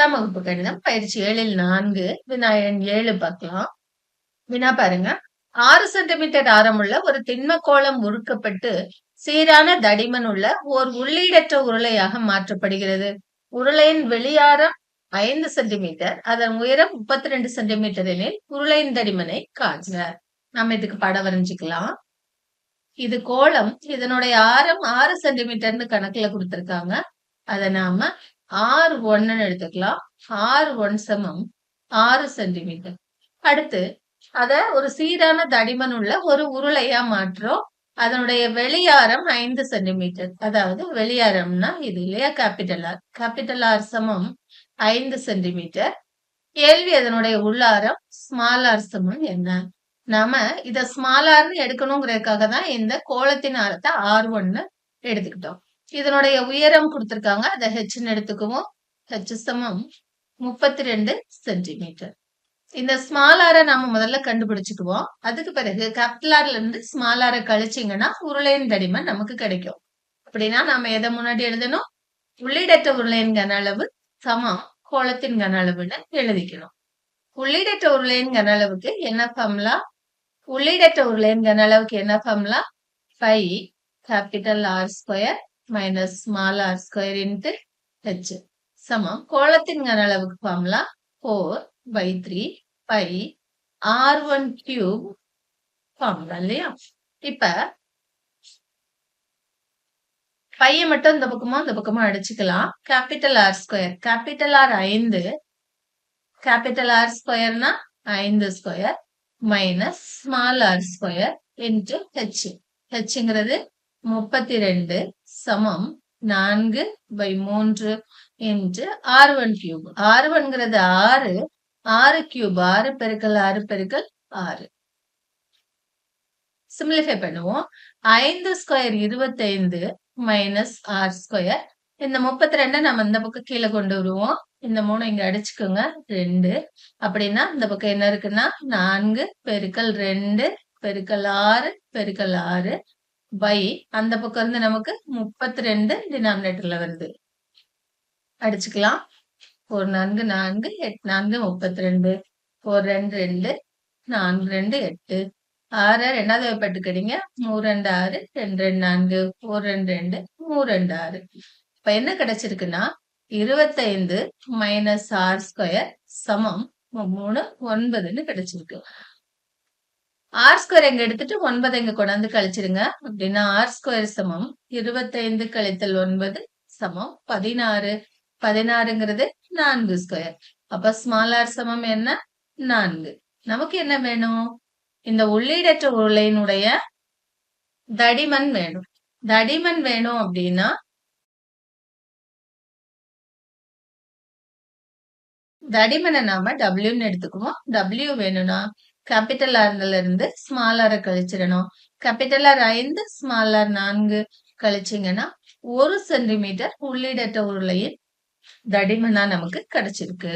பத்தாம் வகுப்பு கணிதம் பயிற்சி ஏழில் நான்கு வினா எண் ஏழு பார்க்கலாம். வினா பாருங்க. ஆறு சென்டிமீட்டர் ஆரமுள்ள ஒரு திண்ம கோளம் உருக்கப்பட்டு சீரான தடிமன் உள்ள ஓர் உள்ளீடற்ற உருளையாக மாற்றப்படுகிறது. உருளையின் வெளியாரம் ஐந்து சென்டிமீட்டர் அதன் உயரம் முப்பத்தி ரெண்டு சென்டிமீட்டர் எனில் உருளையின் தடிமனை காண்க நம்ம இதுக்கு படம் வரைஞ்சுக்கலாம். இது கோளம் இதனுடைய ஆரம் ஆறு சென்டிமீட்டர்னு கணக்குல கொடுத்திருக்காங்க. அதை நாம ஆறு ஒன்னு எடுத்துக்கலாம். ஆறு ஒன் சமம். ஆறு சென்டிமீட்டர் அடுத்து அத ஒரு சீரான தடிமன் உள்ள ஒரு உருளையா மாற்றோம் அதனுடைய வெளியாரம் ஐந்து சென்டிமீட்டர் அதாவது வெளியாரம்னா இது இல்லையா? கேபிட்டல் ஆர் கேபிட்டல் ஆர் சமம் ஐந்து சென்டிமீட்டர் கேள்வி அதனுடைய உள்ளாரம் ஸ்மால் ஆர் சமம் என்ன? நாம இத ஸ்மால் ஆர்னு எடுக்கணுங்கிறதுக்காக தான் இந்த கோலத்தின் ஆரத்தை ஆர் ஒன்னு எடுத்துக்கிட்டோம். இதனுடைய உயரம் கொடுத்திருக்காங்க. அதை ஹெச்னு எடுத்துக்குவோம். ஹெச் சமம் முப்பத்தி ரெண்டு சென்டிமீட்டர். இந்த ஸ்மால் ஆரை நாம முதல்ல கண்டுபிடிச்சுக்குவோம். அதுக்கு பிறகு கேபிட்டல் ஆர்ல இருந்து ஸ்மால் ஆரை கழிச்சிங்கன்னா உருளையின் தடிமன் நமக்கு கிடைக்கும். அப்படின்னா நாம எதை முன்னாடி எழுதணும்? உள்ளிடற்ற உருளையின் கன அளவு சமம் கோலத்தின் கன அளவுன்னு எழுதிக்கணும். உள்ளிடற்ற உருளையின் கன அளவுக்கு என்ன ஃபார்முலா உள்ளிடற்ற உருளையின் கன அளவுக்கு என்ன formula five capital R square minus small R square into H சமம். கோலத்தின் கன அளவுக்கு formula four by three pi R one cube formula இல்லையா? இப்ப பைய மட்டும் இந்த பக்கமா இந்த பக்கமா அடிச்சுக்கலாம். Capital R square capital R ஐந்து. கேபிட்டல் ஆர் ஸ்கொயர்னா ஐந்து square minus small R square into H ஹெச்ங்கிறது முப்பத்தி ரெண்டு. சமம் நான்கு பை மூன்று என்று ஆர் ஒன் கியூப் ஆர் ஒன்ங்கிறது ஆறு. ஆறு கியூப் ஆறு பெருக்கல் ஆறு பெருக்கல் ஆறு. சிம்பிளிஃபை பண்ணுவோம். ஐந்து ஸ்கொயர் இருபத்தைந்து மைனஸ் ஆர் ஸ்கொயர் இந்த முப்பத்தி ரெண்டை நம்ம இந்த பக்கம் கீழே கொண்டு வருவோம். இந்த மூணு இங்க அடிச்சுக்கோங்க. ரெண்டு. அப்படின்னா இந்த பக்கம் என்ன இருக்குன்னா நான்கு பெருக்கல் ரெண்டு பெருக்கல் ஆறு பெருக்கல் ஆறு. பை அந்த பக்கம் இருந்து நமக்கு முப்பத்தி ரெண்டு டினாமினேட்டர்ல வருது. அடிச்சுக்கலாம். ஒரு நான்கு நான்கு எட்டு நான்கு முப்பத்தி ரெண்டு ஒரு ரெண்டு ரெண்டு நான்கு ரெண்டு எட்டு. ஆறு ரெண்டாவது வைப்பட்டுக்கிறீங்க மூணு ரெண்டு ஆறு ரெண்டு ரெண்டு நான்கு. ஒரு ரெண்டு ரெண்டு மூணு ரெண்டு ஆறு. இப்ப என்ன கிடைச்சிருக்குன்னா இருபத்தைந்து மைனஸ் ஆர் ஸ்கொயர் சமம். மூணு ஒன்பதுன்னு கிடைச்சிருக்கு. ஆர் ஸ்கொயர் எங்க எடுத்துட்டு ஒன்பது எங்க கொண்டாந்து கழிச்சிருங்க. அப்படின்னா ஆர் ஸ்கொயர் சமம். இருபத்தைந்து கழித்தல் ஒன்பது சமம். பதினாறு. பதினாறுங்கிறது நான்கு ஸ்கொயர் அப்ப ஸ்மால் ஆர் சமம் என்ன? நான்கு. நமக்கு என்ன வேணும்? இந்த உள்ளீடற்ற உருளையினுடைய தடிமன் வேணும். தடிமன் வேணும் அப்படின்னா தடிமனை நாம டபிள்யூன்னு எடுத்துக்குவோம். டபிள்யூ வேணும்னா கேபிட்டல் ஆர்ல இருந்து ஸ்மால் ஆரை கழிச்சிடணும். கேபிட்டல் ஆர் ஐந்து ஸ்மால் ஆர் நான்கு கழிச்சிங்கன்னா ஒரு சென்டிமீட்டர் உள்ளிடற்ற உருளையின் தடிமனா நமக்கு கிடைச்சிருக்கு.